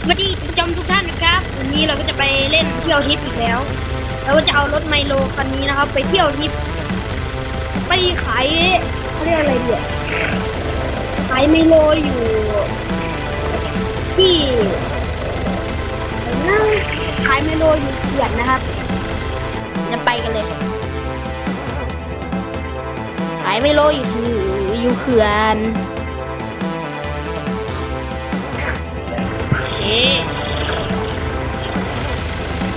สวัสดีคุณผู้ชมทุกท่านนะครับวันนี้เราก็จะไปเล่นเที่ยวทริปอีกแล้วเราก็จะเอารถไมโลคันนี้นะครับ ไปเที่ยวทริปไปขายเขาเรียกอะไรเดียขายไมโลอยู่ ที่หนะขายไมโลอยู่เขื่อนนะครับจะไปกันเลย ขายไมโลอยู่ที่อยู่เขื่อน เอ๊ะ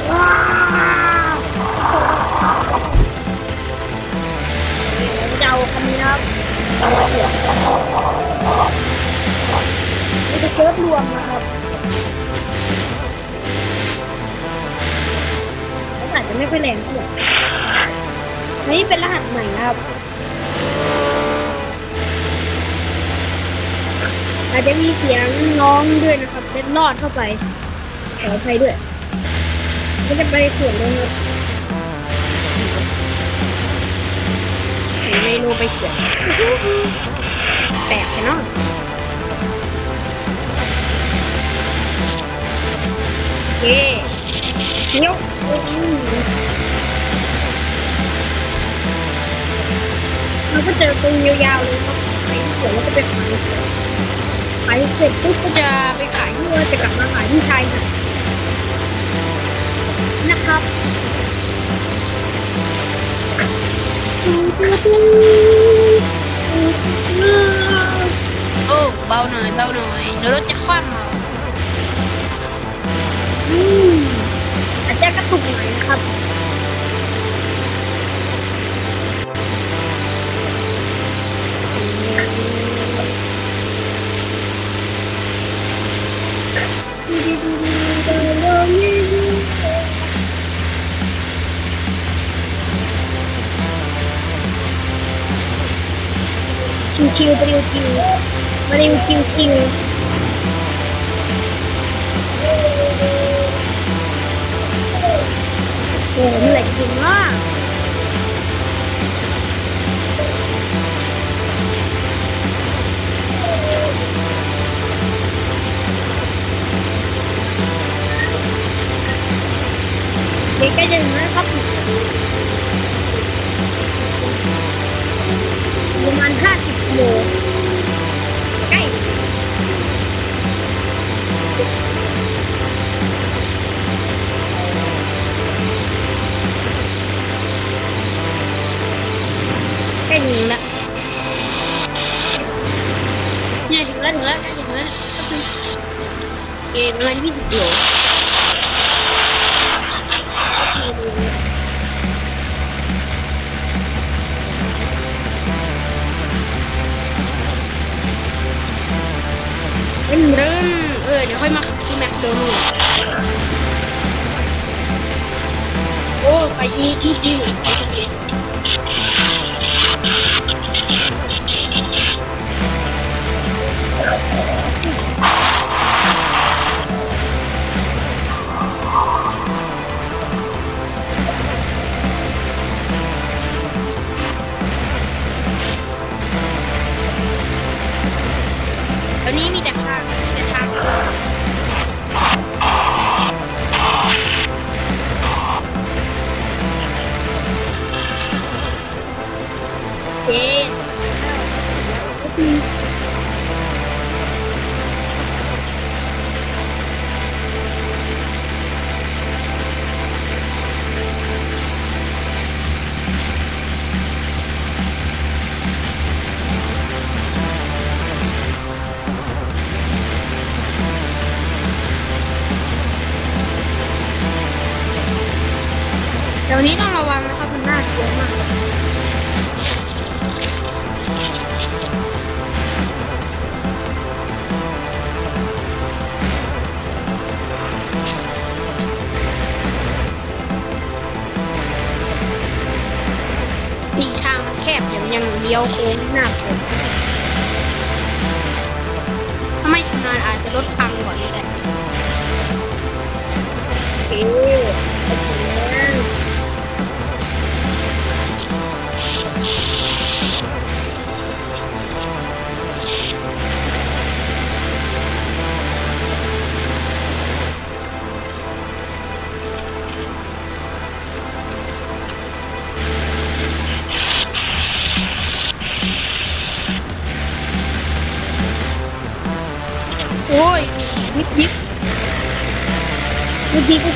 ว้าวเราจะเอาคันนี้นะครับเราจะเซิร์ฟรวมนะครับแล้วอาจจะไม่ค่อยแรงเท่าไหร่อันนี้เป็นรหัสใหม่นะครับอาจจะมีเสียงน้องด้วยนะ เล็ดลอดเข้าไปขออภัยด้วยก็จะไปเขื่อนเลยครับไม่รู้ไปเขื่อนแปลกแค่นอนโอเคเนี้ยวอืมเราก็เจอตรงยาวๆเลยครับไปเขื่อนแล้วก็ไปขาย ขื่อนขายเสร็จปุ๊บก็จะไปขายที่ว่าจะกลับมาขายที่ชายหาดนะครับโอ้เบาหน่อยเบาหน่อยเดี๋ยวรถจะคว่ำเราอืมอาจจะกระตุกหน่อยนะครับ ชิวชิวๆไปริวชิวมาริวชิวชิวโอ้เหนื่อยจริงมากเด็กก็จะถึงแล้วครับประมาณห้าสิบ โลใกล้ใกล้ถึงแล้วเนี่ ไปอีกอีกอีก วนี้ต้องระวังนะครับมันน่ากลัวมากนี่ทางมันแคบเดี๋ยวมันยังเลี้ยวโค้งหน้าผมถ้าไม่ชำนาญอาจจะรถพังก่อนก็ได้โอเคโอเค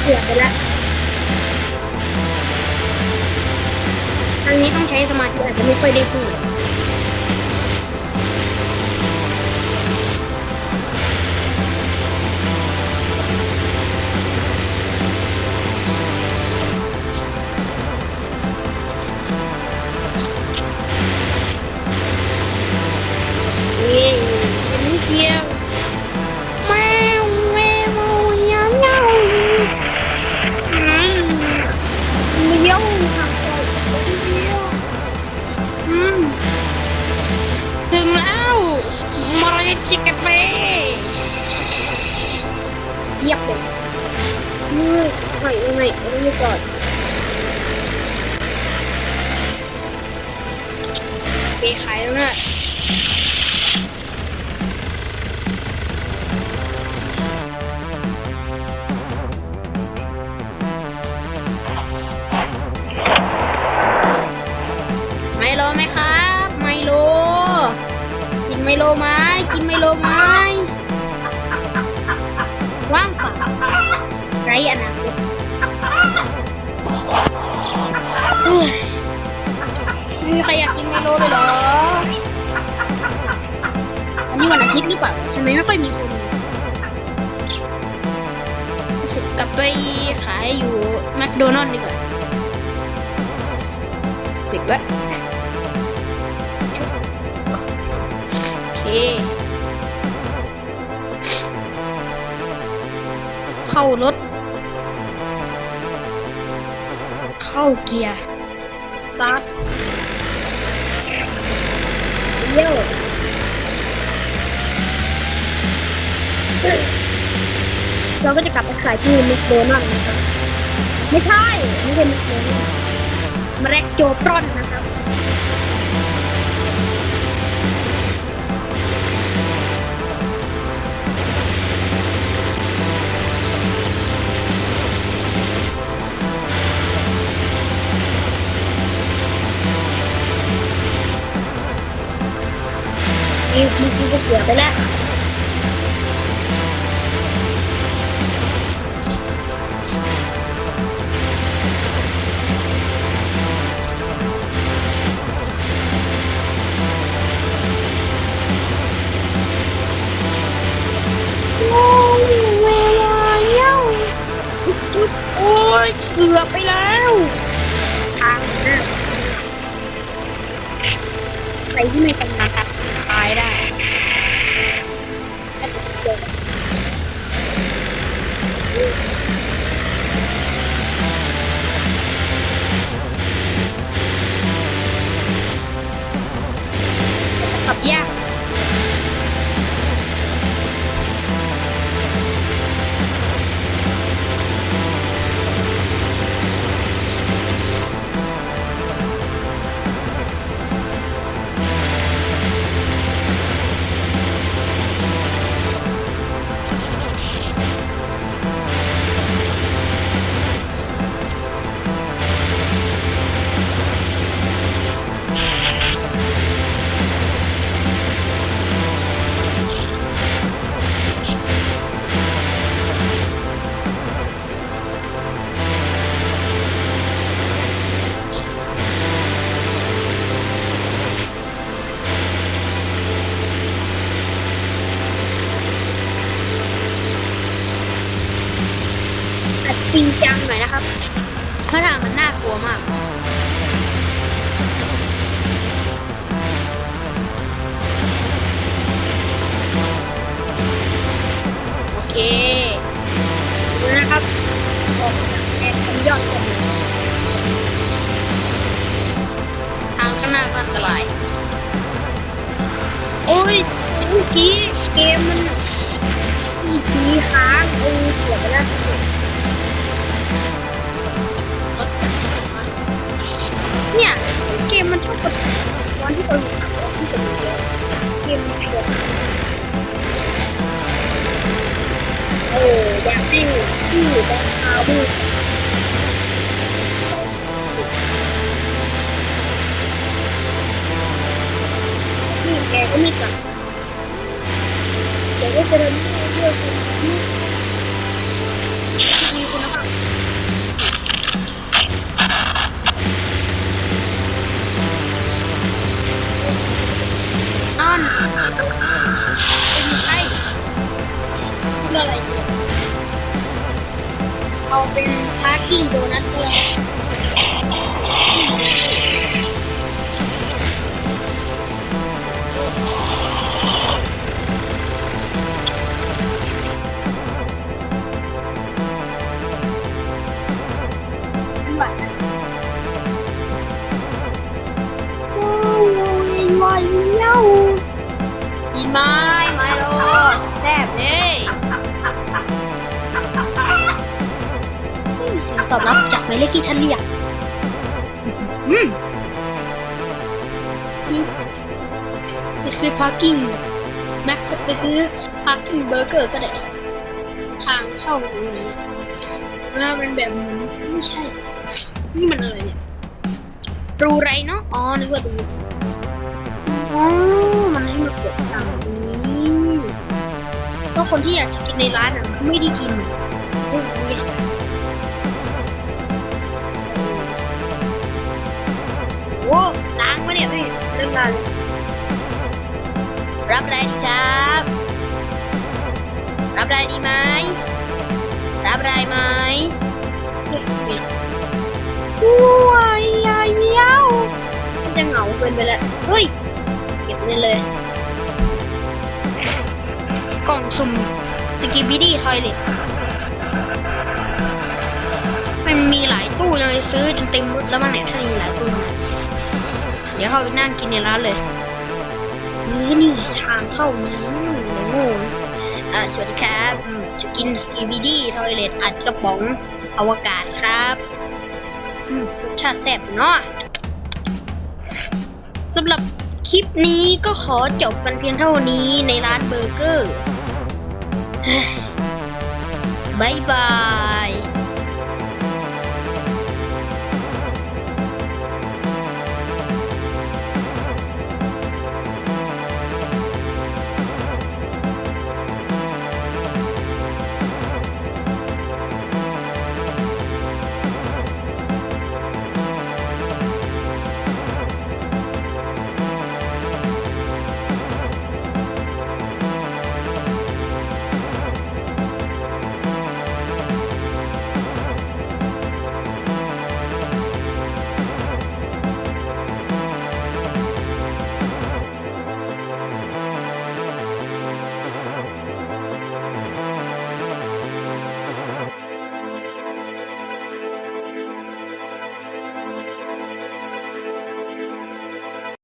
เมื่อกี้ก็เกือบไปแล้วทางนี้ต้องใช้สมาธิอาจจะไม่ค่อยได้พูด จิกาแฟเยียบเลยมือไม่ไม่ไม่ไม่ก่อนมีขายแล้วเนี่ย กินไมโลไหมว่างเปล่าไรอนาคตไม่มีใครอยากกินไมโลเลยเหรอ อันนี้วันอาทิตย์หรือเปล่าทำไมไม่ค่อยมีคนกลับไปขายอยู่แมคโดนัลด์ดีกว่าปิดไว้โอเค เข้ารถ เข้าเกียร์ สตาร์ทเลี้ยวเราก็จะกลับไปขายที่แมคโดนัลนะครับ ไม่ใช่ ไม่ใช่แมคโดนัลมาแรกโจปรอนนะครับ นี่นี่คือก็เสียไปแล้วโอ้ยเวลาเย้าจุดโอ้ยเกือบไปแล้วทางนะใครที่ไม่ทำงาน จริงจังหน่อยนะครับเพราะทางมันน่ากลัวมากโอเคดูนะครับออกจากแอนเป็นยอดกันทางข้างหน้าก็อันตรายโอ้ยเมื่อกี้เกมมันอีกีค้างโอ้ยเสียไปแล้ว เนี่ย เกมมันชอบกดวันที่เราอยู่ขับรถที่เป็นเกมเกมมันเกิดโอ้อยากให้ที่แบงค์คาวดูนี่แกก็ไม่กลับแกก็จะเดินเที่ยว อนเป็นไช่เพื่ออะไรเอาเป็นพาร์กิ้งโดนัทเลย ไม้ไม้โลแซ่บเด้ไม่มีเสียงตอบรับจากหมายเลขที่ท่านเรียกอื้อหือซื้อไปซื้อพาร์กิ้งแม็กไปซื้อพาร์กิ้งเบอร์เกอร์ก็ได้ ทางเข้าตรงนี้ว่ามันแบบเหมือนไม่ใช่ นี่มันอะไรเนี่ยรูไรเนาะอ๋อนึกว่ารูอ๋อมันให้มากดจังตรงนี้ คนที่อยากจะกินในร้านอะไม่ได้กินเออเนี่ยโอ้ล้างมาเนี่ยไม่เรื่องราวรับอะไรดีครับ รับอะไรดีไหมรับอะไรไหมว้ายยายเย้ามันจะเหงาเกินไปแล้วเฮ้ย เก็บเงินเลย กล่องสุ่มสกิบิดี้ทอยเลทมันมีหลายตู้ยังไงซื้อจนเต็มรถแล้วมั้งเนี่ยถ้ามีหลายตู้เดี๋ยวเข้าไปนั่งกินในร้านเลยเออนี่ทางเข้านี้โอ้อ่าสวัสดีครับจะกินสกิบิดี้ทอยเลทอัดกระป๋องอวกาศครับรสชาติแซ่บเนาะสำหรับคลิปนี้ก็ขอจบกันเพียงเท่านี้ในร้านเบอร์เกอร์ バイバーイ。